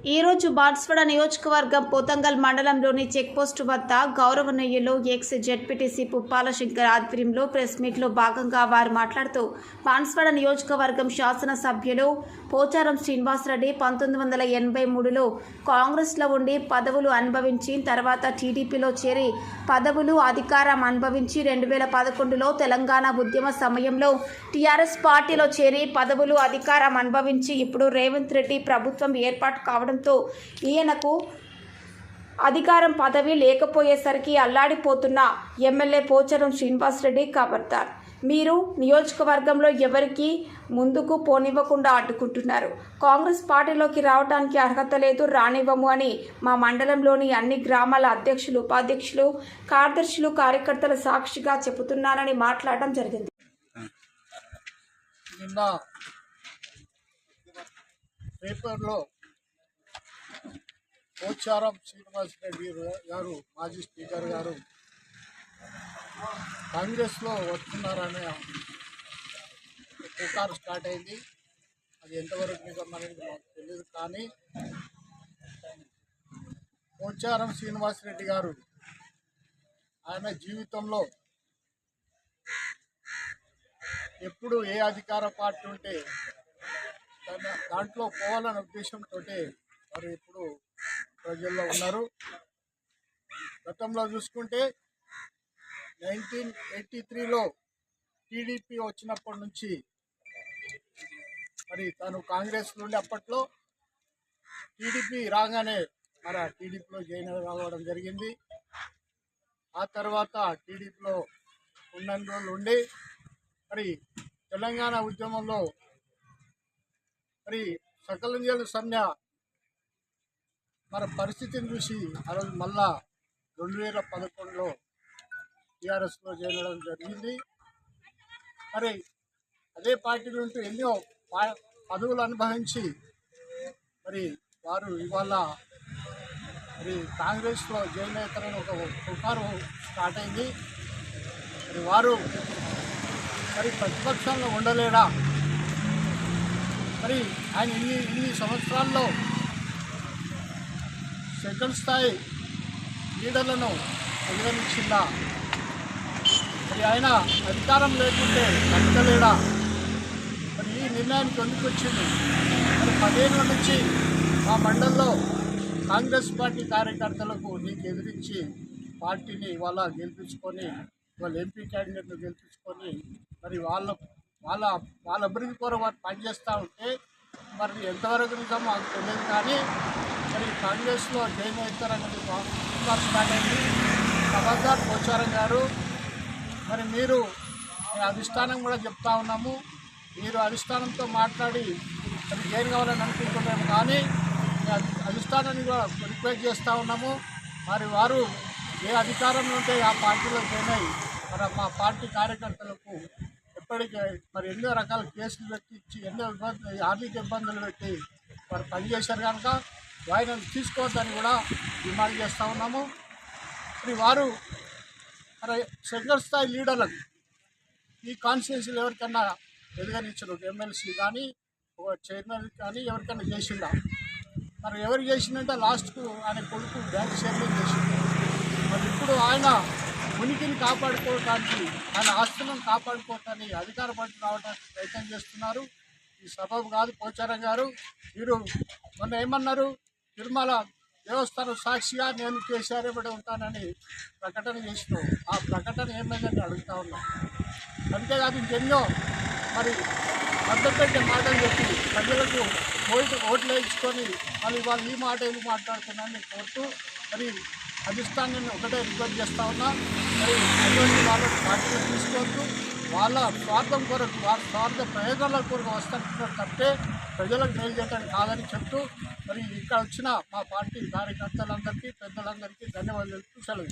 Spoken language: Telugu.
ఈరోజు బాన్స్వాడ నియోజకవర్గం పోతంగల్ మండలంలోని చెక్పోస్టు వద్ద గౌరవనీయులు ఎక్స్ జెడ్పీటీసీ పుప్పాల శంకర్ ఆధ్వర్యంలో ప్రెస్ మీట్లో భాగంగా వారు మాట్లాడుతూ బాన్స్వాడ నియోజకవర్గం శాసనసభ్యులు పోచారం శ్రీనివాసరెడ్డి పంతొమ్మిది వందల ఎనభై మూడులో కాంగ్రెస్లో ఉండి పదవులు అనుభవించి తర్వాత టీడీపీలో చేరి పదవులు అధికారం అనుభవించి రెండు వేల పదకొండులో తెలంగాణ ఉద్యమ సమయంలో టీఆర్ఎస్ పార్టీలో చేరి పదవులు అధికారం అనుభవించి ఇప్పుడు రేవంత్ రెడ్డి ప్రభుత్వం ఏర్పాటు కావడం రావడంతో ఈయనకు అధికారం పదవి లేకపోయేసరికి అల్లాడిపోతున్న ఎమ్మెల్యే పోచారం శ్రీనివాసరెడ్డి కబర్దార్. మీరు నియోజకవర్గంలో ఎవరికి ముందుకు పోనివ్వకుండా అడ్డుకుంటున్నారు. కాంగ్రెస్ పార్టీలోకి రావడానికి అర్హత లేదు రానివ్వము అని మా మండలంలోని అన్ని గ్రామాల అధ్యక్షులు ఉపాధ్యక్షులు కార్యదర్శులు కార్యకర్తల సాక్షిగా చెబుతున్నానని మాట్లాడడం జరిగింది. నిన్న పేపర్లో పోచారం శ్రీనివాసరెడ్డి గారు మాజీ స్పీకర్ గారు కాంగ్రెస్లో వస్తున్నారనే పుకారు స్టార్ట్ అయింది. అది ఎంతవరకు నిజం అనేది మాకు తెలియదు కానీ పోచారం శ్రీనివాసరెడ్డి గారు ఆయన జీవితంలో ఎప్పుడు ఏ అధికార పార్టీ ఉంటే దాంట్లో పోవాలనే ఉద్దేశంతో వారు ఇప్పుడు ప్రజల్లో ఉన్నారు. గతంలో చూసుకుంటే నైన్టీన్ ఎయిటీ త్రీలో టీడీపీ వచ్చినప్పటి నుంచి మరి తను కాంగ్రెస్ నుండి అప్పట్లో టీడీపీ రాగానే మరి టీడీపీలో జాయిన్ రావడం జరిగింది. ఆ తర్వాత టీడీపీలో ఉన్నన్ని రోజులు ఉండి మరి తెలంగాణ ఉద్యమంలో మరి సకలంజల సమ్య మన పరిస్థితిని చూసి ఆ రోజు మళ్ళా రెండు వేల పదకొండులో టీఆర్ఎస్లో చేరడం జరిగింది. మరి అదే పార్టీ ఉంటూ ఎన్నో పదవులు అనుభవించి మరి వారు ఇవాళ మరి కాంగ్రెస్లో జాయిన్ అవుతారని ఒక పుకారు స్టార్ట్ అయింది. మరి వారు మరి ప్రతిపక్షంలో ఉండలేడా? మరి ఆయన ఇన్ని ఇన్ని సంవత్సరాల్లో సెకండ్ స్థాయి లీడర్లను పరిగణించిందా మరి ఆయన అధికారం లేకుంటే తగ్గలేడా మరి ఈ నిర్ణయానికి ఎందుకు వచ్చింది? మరి పదేళ్ళ నుంచి మా మండల్లో కాంగ్రెస్ పార్టీ కార్యకర్తలకు నీకు ఎదిరించి పార్టీని ఇవాళ గెలిపించుకొని వాళ్ళ ఎంపీ క్యాండిడేట్ను గెలిపించుకొని మరి వాళ్ళ వాళ్ళ వాళ్ళ అభివృద్ధి కొరకు వారు పనిచేస్తూ ఉంటే మరి ఎంతవరకు నిజం మాకు తెలియదు కానీ మరి కాంగ్రెస్లో జైన్ అవుతారన్నది మాకు స్టార్ట్ అయింది. ఖబర్దార్ పోచారం గారు మరి మీరు అధిష్టానం కూడా చెప్తా ఉన్నాము. మీరు అధిష్టానంతో మాట్లాడి మరి జాయిన్ కావాలని అనుకుంటున్నాము కానీ అధిష్టానాన్ని కూడా రిక్వెస్ట్ చేస్తూ ఉన్నాము. మరి వారు ఏ అధికారంలో ఉంటే ఆ పార్టీలో జాయిన్ అయ్యి మరి మా పార్టీ కార్యకర్తలకు ఎప్పటికీ మరి ఎన్నో రకాల కేసులు పెట్టి ఇచ్చి ఎన్నో ఇబ్బంది ఆర్థిక ఇబ్బందులు పెట్టి వారు పనిచేశారు కనుక వారిని తీసుకోవద్దని కూడా డిమాండ్ చేస్తూ ఉన్నాము. మరి వారు మరి సెకండ్ స్థాయి లీడర్లకు ఈ కాన్స్టిట్యున్సీలు ఎవరికన్నా ఎదుగనిచ్చారు? ఎమ్మెల్సీ కానీ ఒక చైర్మన్ కానీ ఎవరికైనా చేసిందా? మరి ఎవరు చేసిందంటే లాస్ట్కు ఆయన కొడుకు బ్యాంక్ చైర్మన్ చేసింది మరి ఇప్పుడు ఆయన ఉనికిని కాపాడుకోవటానికి ఆయన ఆస్తులను కాపాడుకోవటానికి అధికార పట్టు రావడానికి ప్రయత్నం చేస్తున్నారు. ఈ సబబు కాదు పోచారం గారు. మీరు మొన్న ఏమన్నారు? తిరుమల దేవస్థానం సాక్షిగా నేను కేసీఆర్ ఇవ్వడం ఉంటానని ప్రకటన చేసినావు ఆ ప్రకటన ఏమైందని అడుగుతా ఉన్నాం. అంతేకాదు ఇంకెన్నో మరి మద్దతు మాటలు చెప్పి ప్రజలకు ఓటు ఓట్లు వేయించుకొని మళ్ళీ వాళ్ళు ఈ మాట ఏమి మాట్లాడుతున్నారని కోరుతూ మరి అధిష్టాన్ని ఒకటే రిక్వెస్ట్ చేస్తా ఉన్నా. మరి అటువంటి వాళ్ళని పార్టీలు తీసుకోవద్దు. వాళ్ళ స్వార్థం కొరకు వాళ్ళ స్వార్థ ప్రయోజనాల కొరకు వస్తున్నారు తప్పితే ప్రజలకు మేలు చేయడానికి కాదని చెప్తూ మరి ఇక్కడ వచ్చిన మా పార్టీ కార్యకర్తలందరికీ పెద్దలందరికీ ధన్యవాదాలు. తెలుపుతూ సెలవు